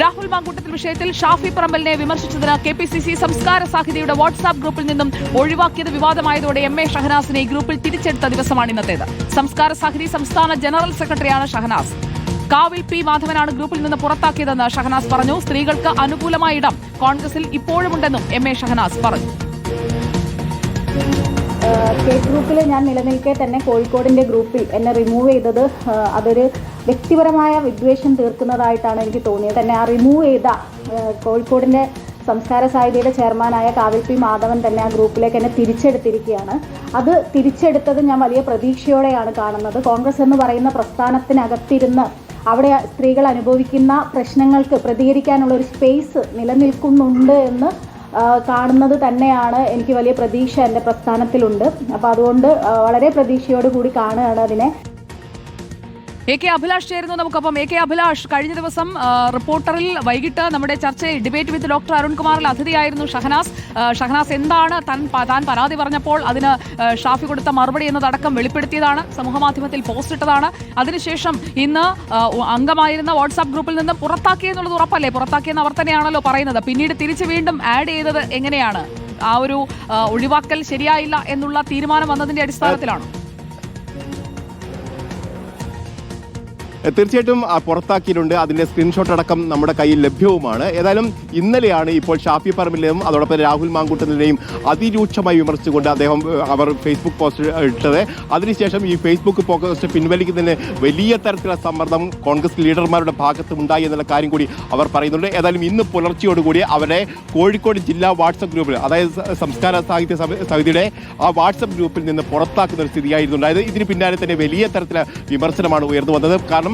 രാഹുൽ മാങ്കൂട്ടത്തിൽ വിഷയത്തിൽ ഷാഫി പറമ്പലിനെ വിമർശിച്ചതിന് കെ പി സി സി സംസ്കാര സാഹിതിയുടെ വാട്സാപ്പ് ഗ്രൂപ്പിൽ നിന്നും ഒഴിവാക്കിയത് വിവാദമായതോടെ എം എ ഷഹനാസിനെ ഈ ഗ്രൂപ്പിൽ തിരിച്ചെടുത്ത ദിവസമാണ് ഇന്നത്തേത്. സംസ്കാര സാഹിതി സംസ്ഥാന ജനറൽ സെക്രട്ടറിയാണ് ഷഹനാസ്. കാവിൽ പി മാധവനാണ് ഗ്രൂപ്പിൽ നിന്ന് പുറത്താക്കിയതെന്ന് ഷഹനാസ് പറഞ്ഞു. സ്ത്രീകൾക്ക് അനുകൂലമായ ഇടം കോൺഗ്രസിൽ ഇപ്പോഴുമുണ്ടെന്നും എം എ ഷഹനാസ് പറഞ്ഞു. സ്റ്റേറ്റ് ഗ്രൂപ്പിൽ ഞാൻ നിലനിൽക്കെ തന്നെ കോഴിക്കോടിന്റെ ഗ്രൂപ്പിൽ എന്നെ റിമൂവ് ചെയ്തത് അതൊരു വ്യക്തിപരമായ വിദ്വേഷം തീർക്കുന്നതായിട്ടാണ് എനിക്ക് തോന്നിയത്. തന്നെ ആ റിമൂവ് ചെയ്ത കോഴിക്കോടിന്റെ സംസ്കാര സാഹിതിയുടെ ചെയർമാനായ കാവിൽ പി മാധവൻ തന്നെ ആ ഗ്രൂപ്പിലേക്ക് എന്നെ തിരിച്ചെടുത്തിരിക്കുകയാണ്. അത് തിരിച്ചെടുത്തത് ഞാൻ വലിയ പ്രതീക്ഷയോടെയാണ് കാണുന്നത്. കോൺഗ്രസ് എന്ന് പറയുന്ന പ്രസ്ഥാനത്തിനകത്തിരുന്ന് അവിടെ സ്ത്രീകൾ അനുഭവിക്കുന്ന പ്രശ്നങ്ങൾക്ക് പ്രതികരിക്കാനുള്ള ഒരു സ്പേസ് നിലനിൽക്കുന്നുണ്ട് എന്ന് കാണുന്നത് തന്നെയാണ് എനിക്ക് വലിയ പ്രതീക്ഷ എന്റെ പ്രസ്ഥാനത്തിലുണ്ട്. അപ്പോൾ അതുകൊണ്ട് വളരെ പ്രതീക്ഷയോട് കൂടി കാണുകയാണ് അതിനെ. എ കെ അഭിലാഷ് ചേരുന്നു നമുക്കൊപ്പം. എ കെ അഭിലാഷ് കഴിഞ്ഞ ദിവസം റിപ്പോർട്ടറിൽ വൈകിട്ട് നമ്മുടെ ചർച്ചയിൽ ഡിബേറ്റ് വിത്ത് ഡോക്ടർ അരുൺകുമാറിൽ അതിഥിയായിരുന്നു ഷഹനാസ്. ഷഹനാസ് എന്താണ്? താൻ താൻ പരാതി പറഞ്ഞപ്പോൾ അതിന് ഷാഫി കൊടുത്ത മറുപടി എന്നതടക്കം വെളിപ്പെടുത്തിയതാണ്. സമൂഹമാധ്യമത്തിൽ പോസ്റ്റ് ഇട്ടതാണ്. അതിനുശേഷം ഇന്ന് അംഗമായിരുന്ന വാട്സാപ്പ് ഗ്രൂപ്പിൽ നിന്ന് പുറത്താക്കിയെന്നുള്ളത് ഉറപ്പല്ലേ? പുറത്താക്കിയെന്ന് അവർ തന്നെയാണല്ലോ പറയുന്നത്. പിന്നീട് തിരിച്ച് വീണ്ടും ആഡ് ചെയ്തത് എങ്ങനെയാണ്? ആ ഒരു ഒഴിവാക്കൽ ശരിയായില്ല എന്നുള്ള തീരുമാനം വന്നതിന്റെ അടിസ്ഥാനത്തിലാണോ? തീർച്ചയായിട്ടും പുറത്താക്കിയിട്ടുണ്ട്. അതിന്റെ സ്ക്രീൻഷോട്ട് അടക്കം നമ്മുടെ കയ്യിൽ ലഭ്യവുമാണ്. ഏതായാലും ഇന്നലെയാണ് ഇപ്പോൾ ഷാഫി പറമ്പിലെയും അതോടൊപ്പം രാഹുൽ മാങ്കൂട്ടത്തിനെയും അതിരൂക്ഷമായി വിമർശിച്ചുകൊണ്ട് അദ്ദേഹം അവർ ഫേസ്ബുക്ക് പോസ്റ്റ് ഇട്ടത്. അതിനുശേഷം ഈ ഫേസ്ബുക്ക് പോസ്റ്റ് പിൻവലിക്കുന്നതിന് വലിയ തരത്തിലുള്ള സമ്മർദ്ദം കോൺഗ്രസ് ലീഡർമാരുടെ ഭാഗത്ത് ഉണ്ടായി എന്നുള്ള കാര്യം കൂടി അവർ പറയുന്നുണ്ട്. ഏതായാലും ഇന്ന് പുലർച്ചയോടുകൂടി അവരെ കോഴിക്കോട് ജില്ലാ വാട്സപ്പ് ഗ്രൂപ്പിൽ അതായത് സംസ്കാര സാഹിത്യ സമിതിയുടെ ആ വാട്സപ്പ് ഗ്രൂപ്പിൽ നിന്ന് പുറത്താക്കുന്ന ഒരു സ്ഥിതിയായിരുന്നു. ഉണ്ടായത് ഇതിന് പിന്നാലെ തന്നെ വലിയ തരത്തിലുള്ള വിമർശനമാണ് ഉയർന്നു വന്നത്. കാരണം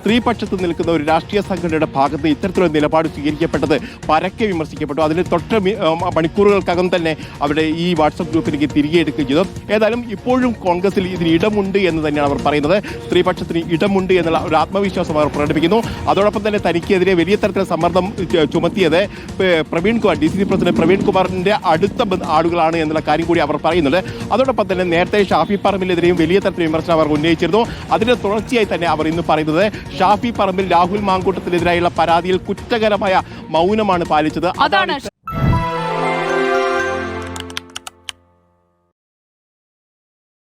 സ്ത്രീപക്ഷത്ത് നിൽക്കുന്ന ഒരു രാഷ്ട്രീയ സംഘടനയുടെ ഭാഗത്ത് ഇത്തരത്തിലൊരു നിലപാട് സ്വീകരിക്കപ്പെട്ടത് പരക്കെ വിമർശിക്കപ്പെട്ടു. അതിന് തൊട്ട് മണിക്കൂറുകൾക്കകം തന്നെ അവിടെ ഈ വാട്സപ്പ് ഗ്രൂപ്പിലേക്ക് തിരികെ എടുക്കുകയും ചെയ്തു. ഏതായാലും ഇപ്പോഴും കോൺഗ്രസിൽ ഇതിന് ഇടമുണ്ട് എന്ന് തന്നെയാണ് അവർ പറയുന്നത്. സ്ത്രീപക്ഷത്തിന് ഇടമുണ്ട് എന്നുള്ള ഒരു ആത്മവിശ്വാസം അവർ പ്രകടിപ്പിക്കുന്നു. അതോടൊപ്പം തന്നെ തനിക്കെതിരെ വലിയ തരത്തിലുള്ള സമ്മർദ്ദം ചുമത്തിയത് Praveen Kumar D C C president Praveen കുമാറിന്റെ അടുത്ത ആളുകളാണ് എന്നുള്ള കാര്യം കൂടി അവർ പറയുന്നുണ്ട്. അതോടൊപ്പം തന്നെ നേരത്തെ ഷാഫി പറമ്പിലെതിരെയും വലിയ തരത്തിൽ വിമർശനം അവർ ഉന്നയിച്ചിരുന്നു. അതിന്റെ തുടർച്ചയായി തന്നെ അവർ ഇന്ന് പറയുന്നത് ഷാഫി പറമ്പിൽ രാഹുൽ മാങ്കൂട്ടത്തിനെതിരായുള്ള പരാതിയിൽ കുറ്റകരമായ മൗനമാണ് പാലിച്ചത്. അതാണ്